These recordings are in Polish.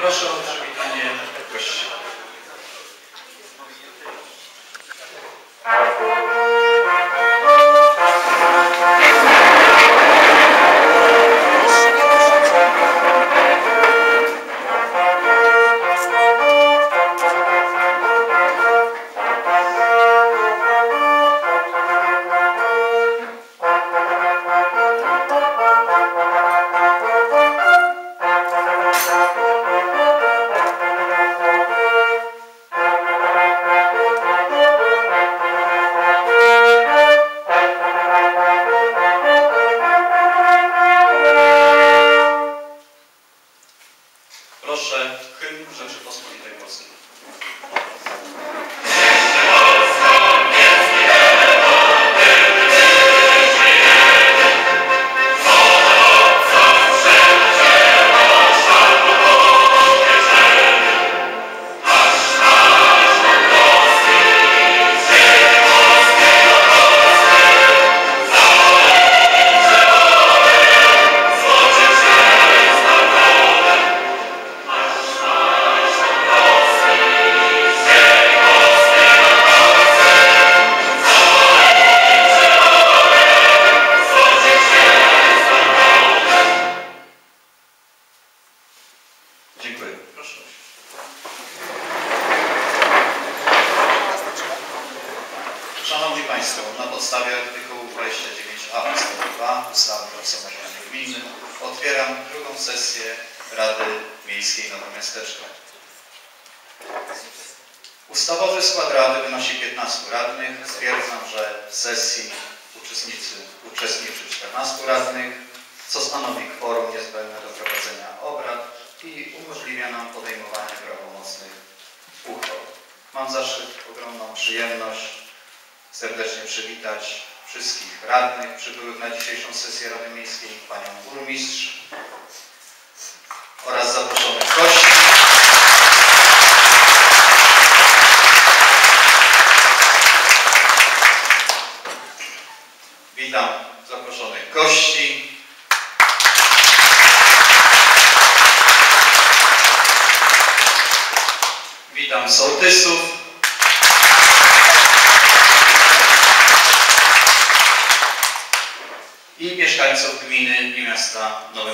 Proszę o przywitanie Ustawowy skład Rady wynosi 15 radnych. Stwierdzam, że w sesji uczestnicy, uczestniczy 14 radnych, co stanowi kworum niezbędne do prowadzenia obrad i umożliwia nam podejmowanie prawomocnych uchwał. Mam zaszczyt, ogromną przyjemność serdecznie przywitać wszystkich radnych przybyłych na dzisiejszą sesję Rady Miejskiej, panią burmistrz oraz zaproszonych gości. Witam zaproszonych gości. Witam sołtysów. I mieszkańców gminy i miasta Nowe.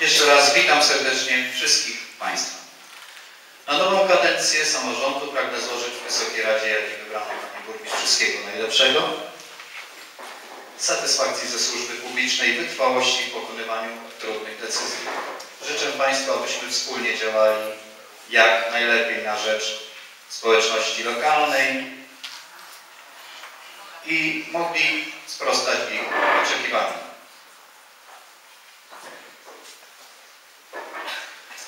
Jeszcze raz witam serdecznie wszystkich Państwa. Na nową kadencję samorządu pragnę złożyć Wysokiej Radzie, jak i wybranej Pani Burmistrz najlepszego, satysfakcji ze służby publicznej, wytrwałości w pokonywaniu trudnych decyzji. Życzę Państwu, abyśmy wspólnie działali jak najlepiej na rzecz społeczności lokalnej i mogli sprostać ich oczekiwaniom.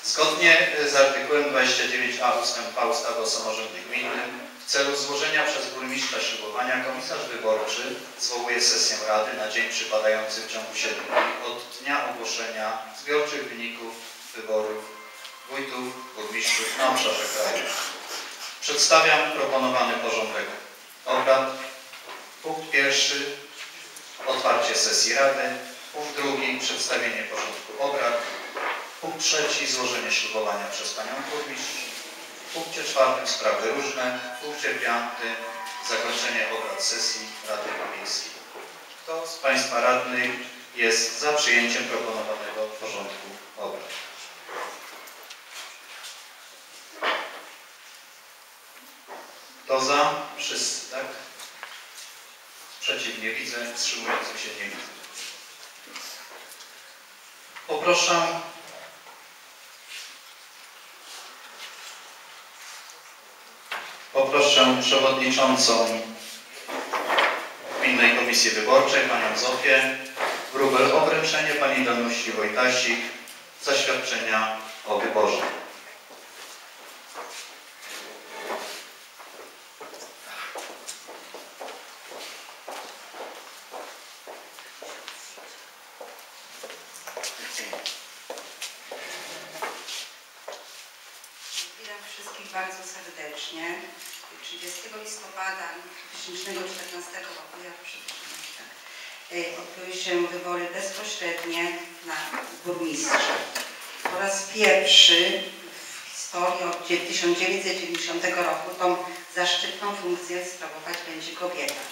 Zgodnie z artykułem 29a ust. 2 ustawy o samorządzie gminnym celu złożenia przez burmistrza ślubowania komisarz wyborczy zwołuje sesję Rady na dzień przypadający w ciągu 7 dni od dnia ogłoszenia zbiorczych wyników wyborów wójtów, burmistrzów na obszarze kraju. Przedstawiam proponowany porządek obrad. Punkt pierwszy otwarcie sesji Rady. Punkt drugi przedstawienie porządku obrad. Punkt trzeci złożenie ślubowania przez Panią Burmistrz. W punkcie czwartym sprawy różne. W punkcie piątym zakończenie obrad sesji Rady Miejskiej. Kto z Państwa radnych jest za przyjęciem proponowanego porządku obrad? To za? Wszyscy, tak? Sprzeciw nie widzę, wstrzymujących się nie widzę. Poproszę Poproszę przewodniczącą Gminnej Komisji Wyborczej, panią Zofię Wróbel o wręczenie pani Danusi Wojtasik zaświadczenia o wyborze. Witam wszystkich bardzo serdecznie. 30 listopada 2014 roku, ja tak. y, odbyły się wybory bezpośrednie na burmistrza. Po raz pierwszy w historii od 1990 roku tą zaszczytną funkcję sprawować będzie kobieta.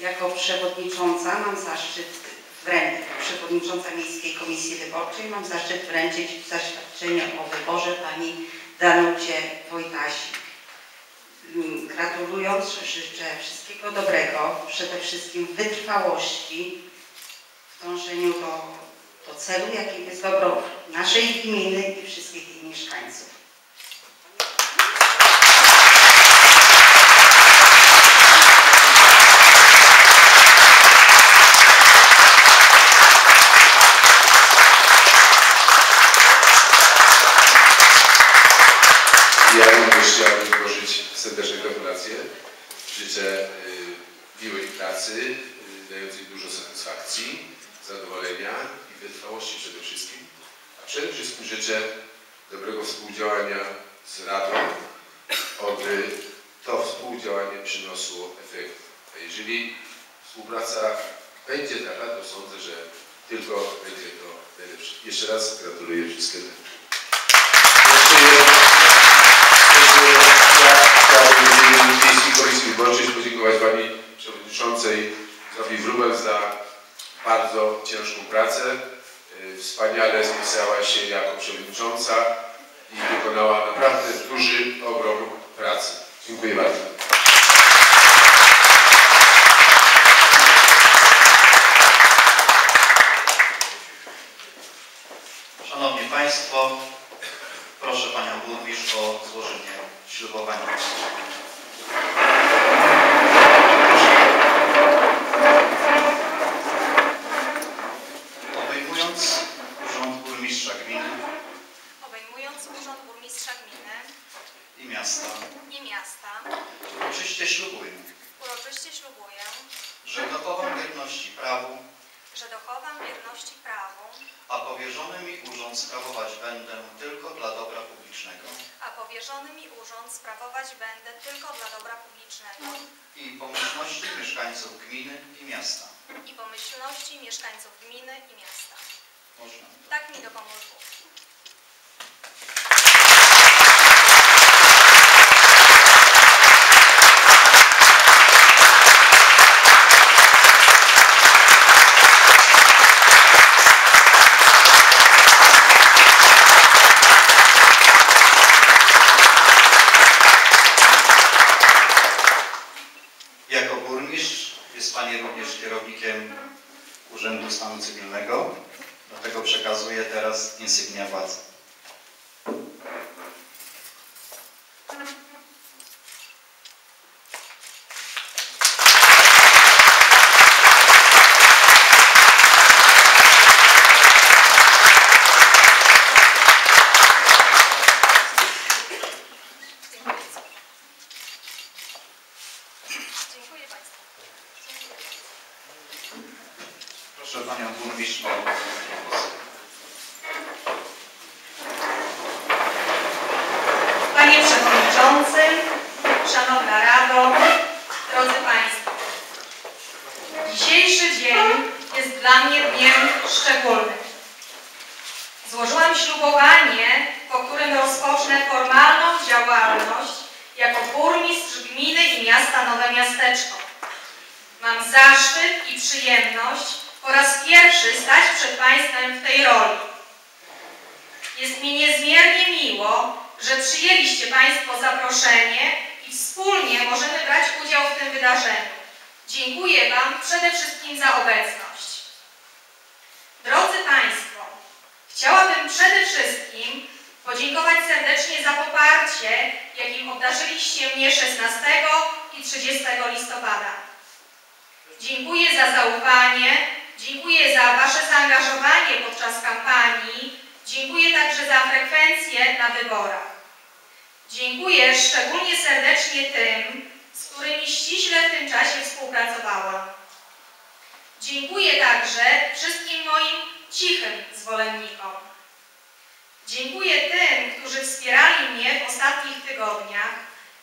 Jako przewodnicząca mam zaszczyt wręczyć, przewodnicząca Miejskiej Komisji Wyborczej mam zaszczyt wręczyć zaświadczenie o wyborze pani Danucie Wojtasik. Gratulując życzę wszystkiego dobrego, przede wszystkim wytrwałości w dążeniu do, do celu, jakim jest dobro naszej gminy i wszystkich jej mieszkańców. Ja również chciałbym złożyć serdeczne gratulacje. Życzę y, miłej pracy, y, dającej dużo satysfakcji, zadowolenia i wytrwałości przede wszystkim. A przede wszystkim życzę dobrego współdziałania z Radą, aby to współdziałanie przyniosło efekt. A jeżeli współpraca będzie taka, to sądzę, że tylko będzie to najlepsze. Jeszcze raz gratuluję wszystkiego. Jeszcze jedno- ja chciałbym w imieniu Miejskiej Komisji Wyborczej podziękować Pani Przewodniczącej Zofii Wróbel za bardzo ciężką pracę. Y, Wspaniale spisała się jako przewodnicząca i wykonała naprawdę duży ogrom pracy. Dziękuję bardzo. Szanowni Państwo, proszę Panią Burmistrz o złożenie ślubowania. Obejmując Urząd Burmistrza Gminy obejmując Urząd Burmistrza Gminy i Miasta, i Miasta, uroczyście ślubuję, uroczyście ślubuję, że dochowam wierności prawu, że dochowam wierności prawu, a powierzony mi urząd sprawować będę tylko dla dobra publicznego a powierzony mi urząd sprawować będę tylko dla dobra publicznego i pomyślności mieszkańców gminy i miasta. i pomyślności mieszkańców gminy i miasta. Można. Tak mi dopomóż Bóg. Jako burmistrz jest Pani również kierownikiem Urzędu Stanu Cywilnego, dlatego przekazuję teraz insygnia władzy. Dziękuję. Dziękuję Państwu. Dziękuję. Proszę Panią Burmistrz o głos. Panie Przewodniczący, Szanowna Rado, drodzy Państwo. Dzisiejszy dzień jest dla mnie dniem szczególnym. Złożyłam ślubowanie, po którym rozpocznę formalną działalność jako burmistrz gminy i miasta Nowe Miasteczko. Mam zaszczyt i przyjemność po raz pierwszy stać przed Państwem w tej roli. Jest mi niezmiernie miło, że przyjęliście Państwo zaproszenie i wspólnie możemy brać udział w tym wydarzeniu. Dziękuję Wam przede wszystkim za obecność. Drodzy Państwo, chciałabym przede wszystkim podziękować serdecznie za poparcie, jakim obdarzyliście mnie 16 i 30 listopada. Dziękuję za zaufanie, dziękuję za Wasze zaangażowanie podczas kampanii, dziękuję także za frekwencję na wyborach. Dziękuję szczególnie serdecznie tym, z którymi ściśle w tym czasie współpracowałam. Dziękuję także wszystkim moim cichym zwolennikom. Dziękuję tym, którzy wspierali mnie w ostatnich tygodniach.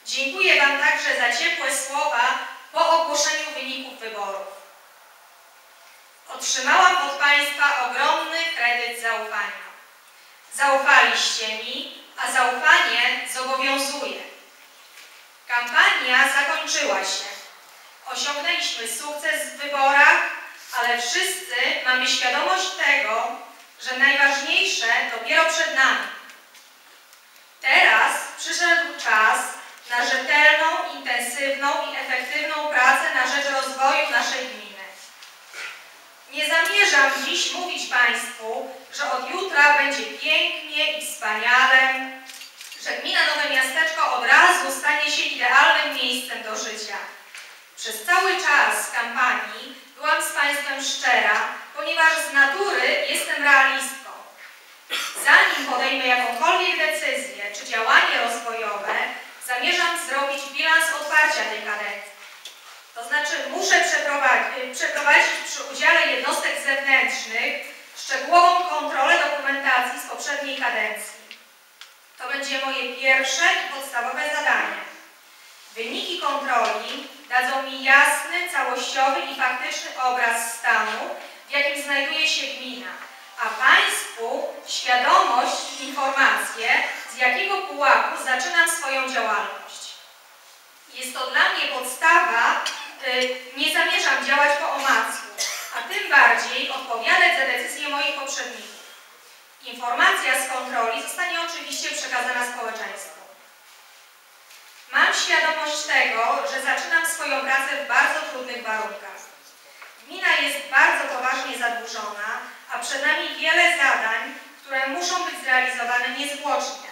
Dziękuję Wam także za ciepłe słowa po ogłoszeniu wyników wyborów. otrzymałam od Państwa ogromny kredyt zaufania. Zaufaliście mi, a zaufanie zobowiązuje. Kampania zakończyła się. Osiągnęliśmy sukces w wyborach, ale wszyscy mamy świadomość tego, że najważniejsze dopiero przed nami. Teraz przyszedł czas na rzetelną, intensywną i efektywną pracę na rzecz rozwoju naszej gminy. Nie zamierzam dziś mówić Państwu, że od jutra będzie pięknie i wspaniale, że gmina Nowe Miasteczko od razu stanie się idealnym miejscem do życia. Przez cały czas kampanii byłam z Państwem szczera, ponieważ z natury jestem realistką. Zanim podejmę jakąkolwiek decyzję czy działanie rozwojowe, zamierzam zrobić bilans otwarcia tej kadencji. To znaczy muszę przeprowadzić, przeprowadzić przy udziale jednostek zewnętrznych szczegółową kontrolę dokumentacji z poprzedniej kadencji. To będzie moje pierwsze i podstawowe zadanie. Wyniki kontroli dadzą mi jasny, całościowy i faktyczny obraz stanu, w jakim znajduje się gmina, a Państwu świadomość i informacje, z jakiego pułapu zaczynam swoją działalność. Jest to dla mnie podstawa, y, nie zamierzam działać po omacku, a tym bardziej odpowiadać za decyzje moich poprzedników. Informacja z kontroli zostanie oczywiście przekazana społeczeństwu. Mam świadomość tego, że zaczynam swoją pracę w bardzo trudnych warunkach. Gmina jest bardzo poważnie zadłużona, a przed nami wiele zadań, które muszą być zrealizowane niezwłocznie.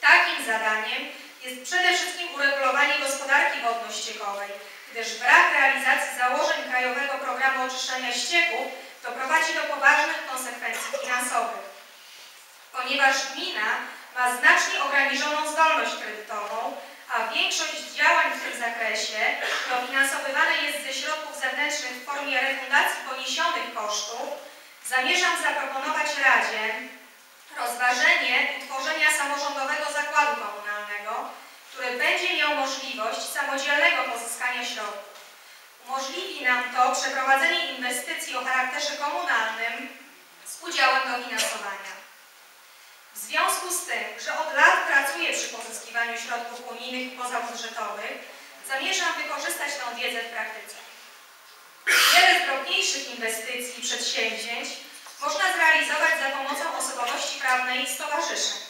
Takim zadaniem jest przede wszystkim uregulowanie gospodarki wodno-ściekowej, gdyż brak realizacji założeń Krajowego Programu Oczyszczania Ścieków doprowadzi do poważnych konsekwencji finansowych. Ponieważ gmina ma znacznie ograniczoną zdolność kredytową, a większość działań w tym zakresie dofinansowywane jest ze środków zewnętrznych w formie refundacji poniesionych kosztów, zamierzam zaproponować Radzie rozważenie utworzenia samorządowego zakładu komunalnego, który będzie miał możliwość samodzielnego pozyskania środków. Umożliwi nam to przeprowadzenie inwestycji o charakterze komunalnym z udziałem dofinansowania. W związku z tym, że od lat pracuję przy pozyskiwaniu środków unijnych pozabudżetowych, zamierzam wykorzystać tę wiedzę w praktyce. Wiele drobniejszych inwestycji i przedsięwzięć można zrealizować za pomocą osobowości prawnej stowarzyszeń.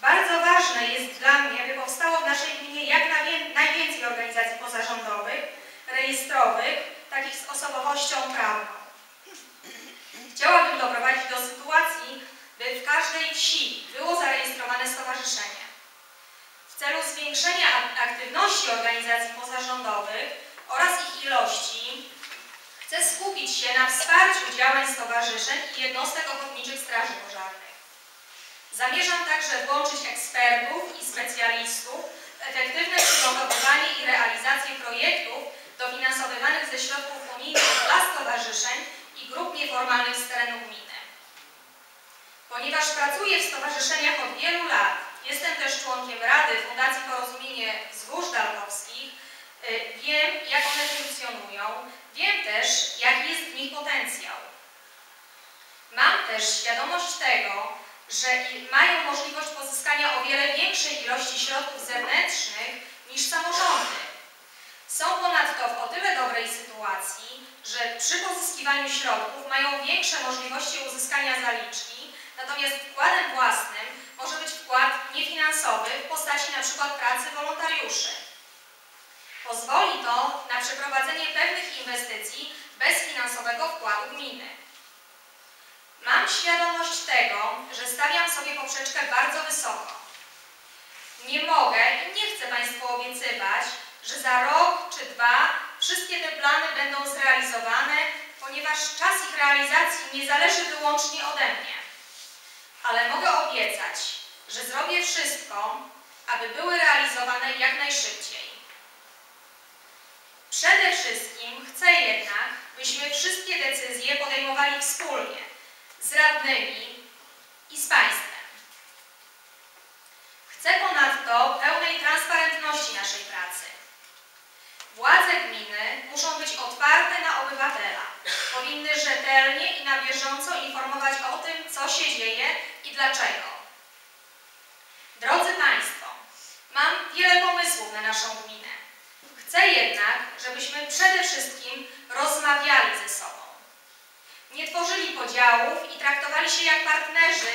Bardzo ważne jest dla mnie, by powstało w naszej gminie jak najwięcej organizacji pozarządowych, rejestrowych, takich z osobowością prawną. Chciałabym doprowadzić do sytuacji, by w każdej wsi było zarejestrowane stowarzyszenie. W celu zwiększenia aktywności organizacji pozarządowych oraz ich ilości chcę skupić się na wsparciu działań stowarzyszeń i jednostek ochotniczych straży pożarnych. Zamierzam także włączyć ekspertów i specjalistów efektywne przygotowywanie i realizację projektów dofinansowywanych ze środków unijnych dla stowarzyszeń i grup nieformalnych z terenu gminy. Ponieważ pracuję w stowarzyszeniach od wielu lat, jestem też członkiem Rady Fundacji Porozumienie Wzgórz Dalkowskich, y, wiem jak one funkcjonują, wiem też jaki jest w nich potencjał. Mam też świadomość tego, że mają możliwość pozyskania o wiele większej ilości środków zewnętrznych niż samorządy. Są ponadto w o tyle dobrej sytuacji, że przy pozyskiwaniu środków mają większe możliwości uzyskania zaliczki, natomiast wkładem własnym może być wkład niefinansowy w postaci np. pracy wolontariuszy. Pozwoli to na przeprowadzenie pewnych inwestycji bez finansowego wkładu gminy. Mam świadomość tego, że stawiam sobie poprzeczkę bardzo wysoko. Nie mogę i nie chcę Państwu obiecywać, że za rok czy dwa wszystkie te plany będą zrealizowane, ponieważ czas ich realizacji nie zależy wyłącznie ode mnie. Ale mogę obiecać, że zrobię wszystko, aby były realizowane jak najszybciej. Przede wszystkim chcę jednak, byśmy wszystkie decyzje podejmowali wspólnie, z radnymi i z Państwem. Chcę ponadto pełnej transparentności naszej pracy. Władze gminy muszą być otwarte na obywatela. Powinny rzetelnie i na bieżąco informować o tym, co się dzieje i dlaczego. Drodzy Państwo, mam wiele pomysłów na naszą gminę. Chcę jednak, żebyśmy przede wszystkim rozmawiali ze sobą. Nie tworzyli podziałów i traktowali się jak partnerzy,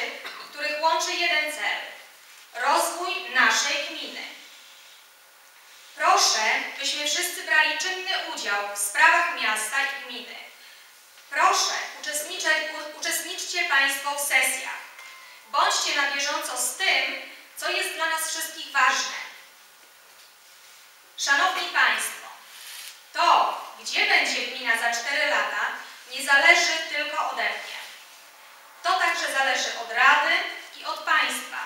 których łączy jeden cel rozwój naszej gminy. Proszę, byśmy wszyscy brali czynny udział w sprawach miasta i gminy. Proszę, uczestniczcie, Państwo w sesjach. Bądźcie na bieżąco z tym, co jest dla nas wszystkich ważne. Szanowni Państwo, to, gdzie będzie gmina za 4 lata, nie zależy tylko ode mnie. To także zależy od Rady i od Państwa,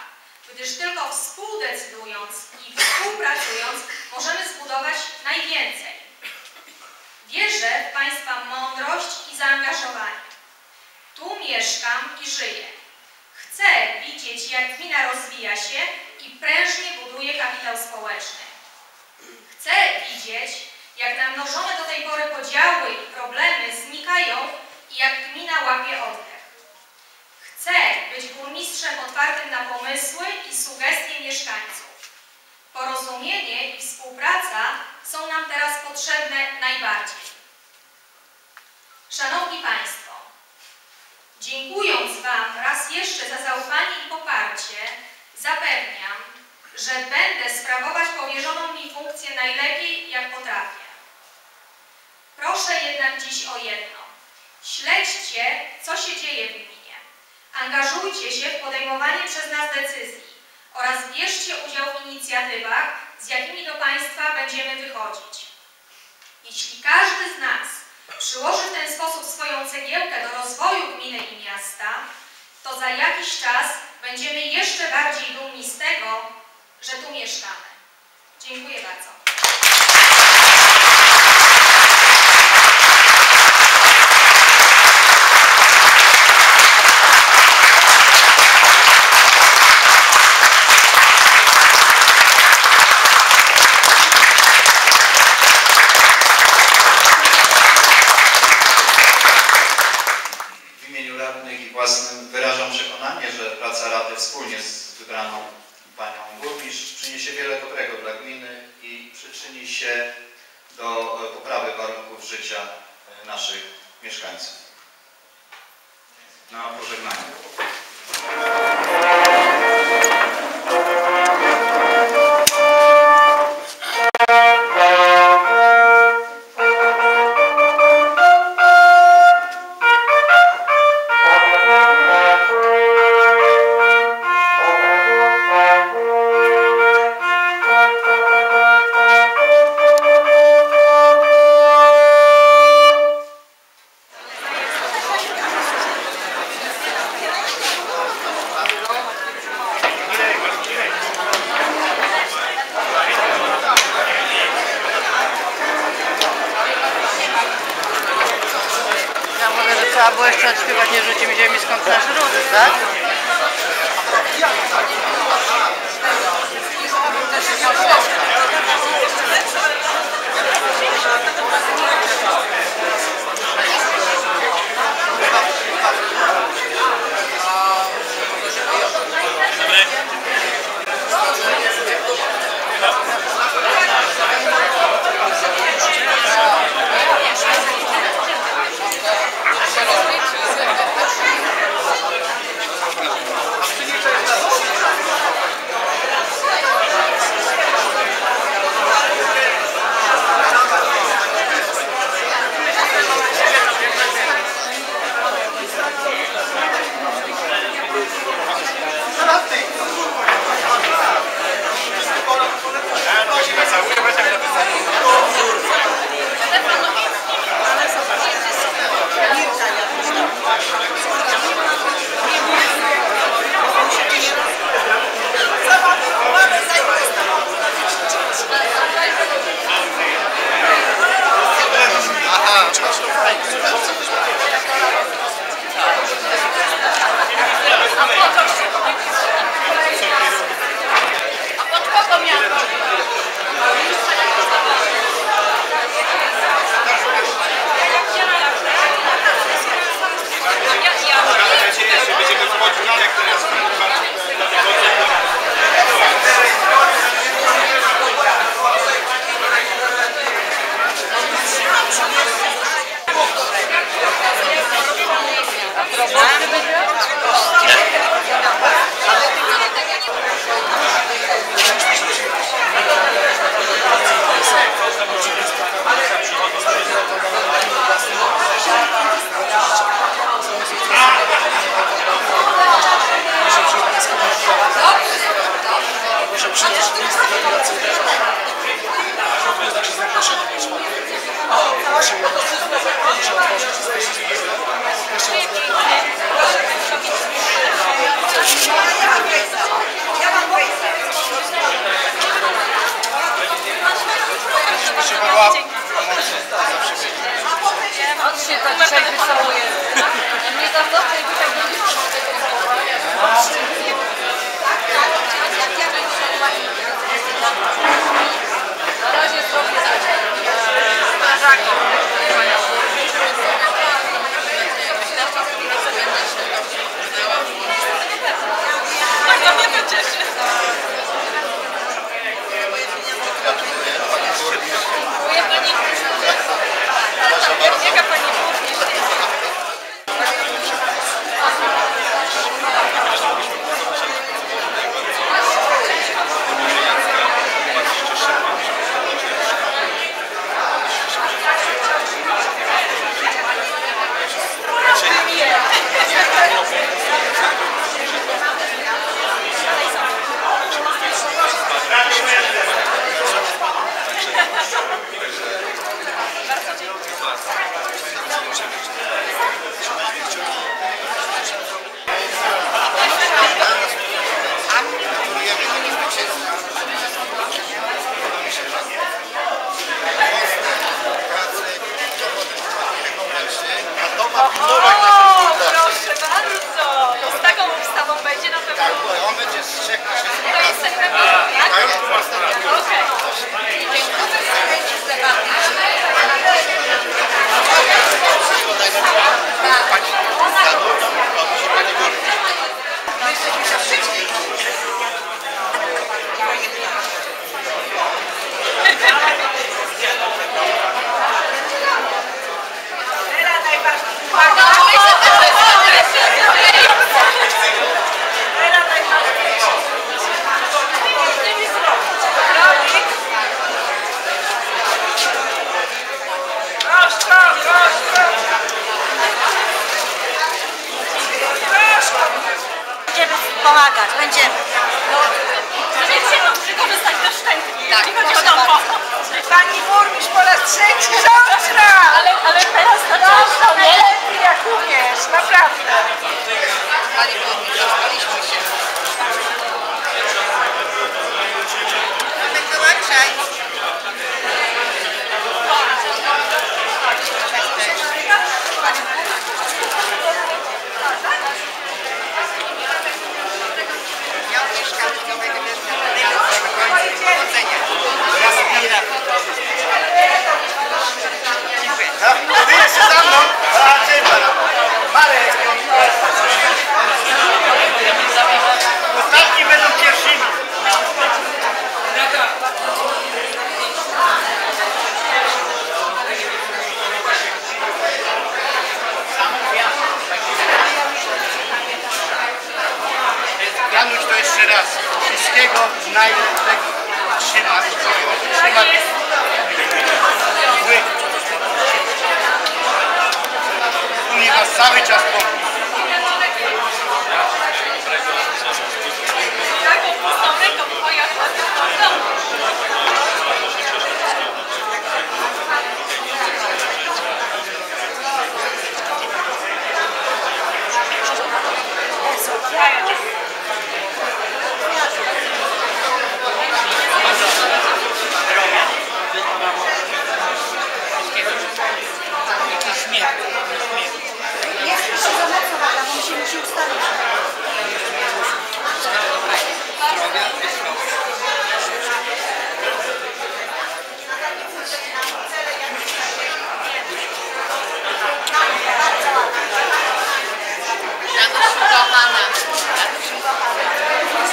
gdyż tylko współdecydując i współpracując możemy zbudować najwięcej. Wierzę w Państwa mądrość i zaangażowanie. Tu mieszkam i żyję. Chcę widzieć, jak gmina rozwija się i prężnie buduje kapitał społeczny. Chcę widzieć, jak namnożone do tej pory podziały i problemy znikają i jak gmina łapie oddech. Chcę być burmistrzem otwartym na pomysły i sugestie mieszkańców. Porozumienie i współpraca są nam teraz potrzebne najbardziej. Szanowni Państwo, dziękując Wam raz jeszcze za zaufanie i poparcie, zapewniam, że będę sprawować powierzoną mi funkcję najlepiej, jak potrafię. Proszę jednak dziś o jedno. Śledźcie, co się dzieje w gminie. Angażujcie się w podejmowanie przez nas decyzji oraz bierzcie udział w inicjatywach, z jakimi do Państwa będziemy wychodzić. Jeśli każdy z nas przyłoży w ten sposób swoją cegiełkę do rozwoju gminy i miasta, to za jakiś czas będziemy jeszcze bardziej dumni z tego, że tu mieszkamy. Dziękuję bardzo. W imieniu radnych i własnym wyrażam przekonanie, że praca Rady wspólnie z wybraną panią burmistrz przyniesie wiele dobrego dla gminy i przyczyni się do e, poprawy warunków życia e, naszych mieszkańców. Na pożegnanie.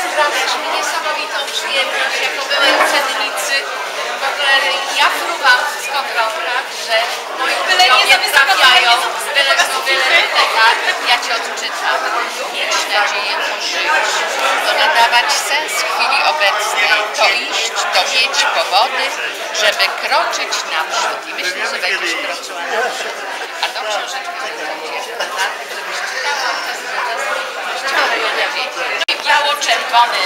Sprawiasz mi niesamowitą przyjemność jako byłej uczennicy. W ogóle ja fruwam z kontrolach, że moi Byle nie trafiają, byle są byle tak, ja Ci odczytam. Mieć nadzieję to żyć, to nadawać sens chwili obecnej, to iść, to mieć powody, żeby kroczyć naprzód. I myślę, że będziesz kroczyła naprzód. A tą książeczkę będzie na tym, żebyś czytała to się nie naprawdę.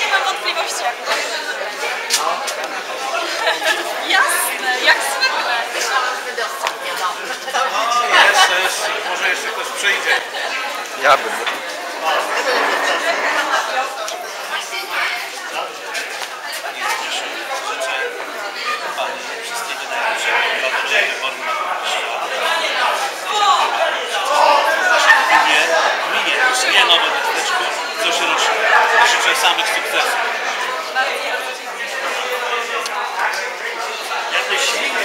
Nie mam wątpliwości akurat. Jasne, jak zwykle. Myślałam, że wydawców nie ma. Jeszcze, jeszcze, może jeszcze ktoś przyjdzie. Ja będę. Wszystkiego najlepszego dla dobrego wyboru na burmistrza. W naszym gminie, samych sukcesów. Jakieś śmigły,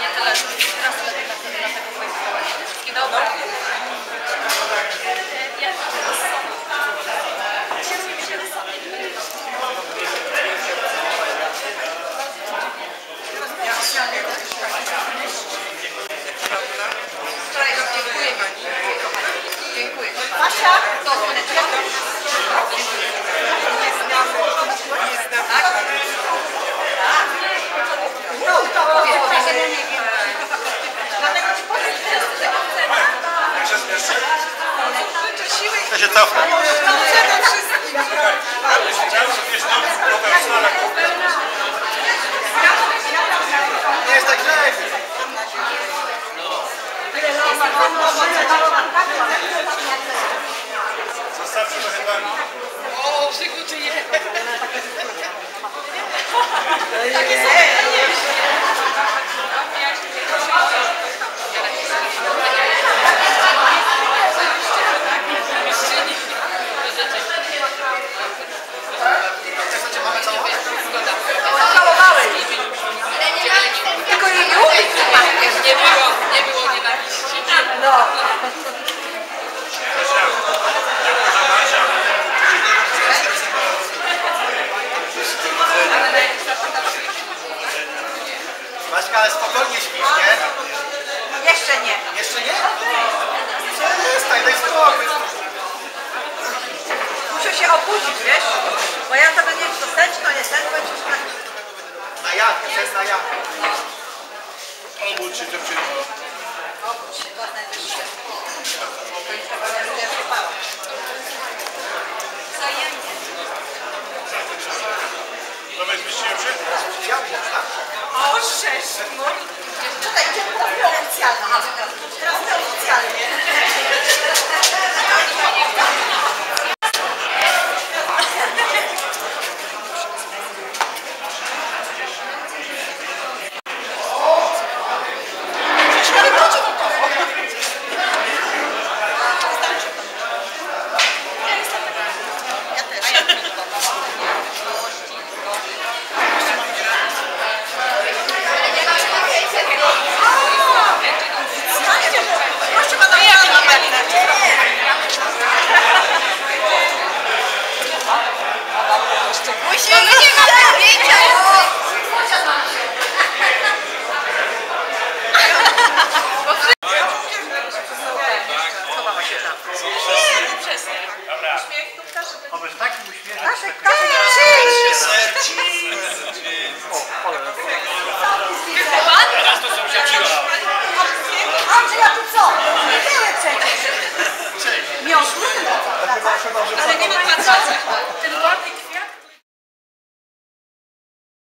Nie tyle. Teraz lepiej na tego, na tego Facebooka. Wszystkie dobre. Dziękuję Pani. Dziękuję. Basia, To słoneczko. no to powiedz, powiedz, ja nie wiem. Dlatego ci powiem, Ja się cofnę. Nie jest tak źle. Zostawcie trochę pani. O, przygotuję. Tylko jej nie umieć. Nie było, nie było nienawiści. No. Maćka, ale spokojnie śpisz, nie? Jeszcze nie. Jeszcze nie? Przestań, daj spokój. Muszę się obudzić, wiesz? Bo ja to czy to czy to nie sen, bo już tak... Na jak, to jest na jak. Obudź się dziewczyno. Obudź się, to najwyższe. To już chyba nie ja spała. Wzajemnie. Tomek, wyścigniemy się? Ja wiem, tak. O, sześć. Czekaj, idziemy teraz neoficjalnie. Teraz neoficjalnie.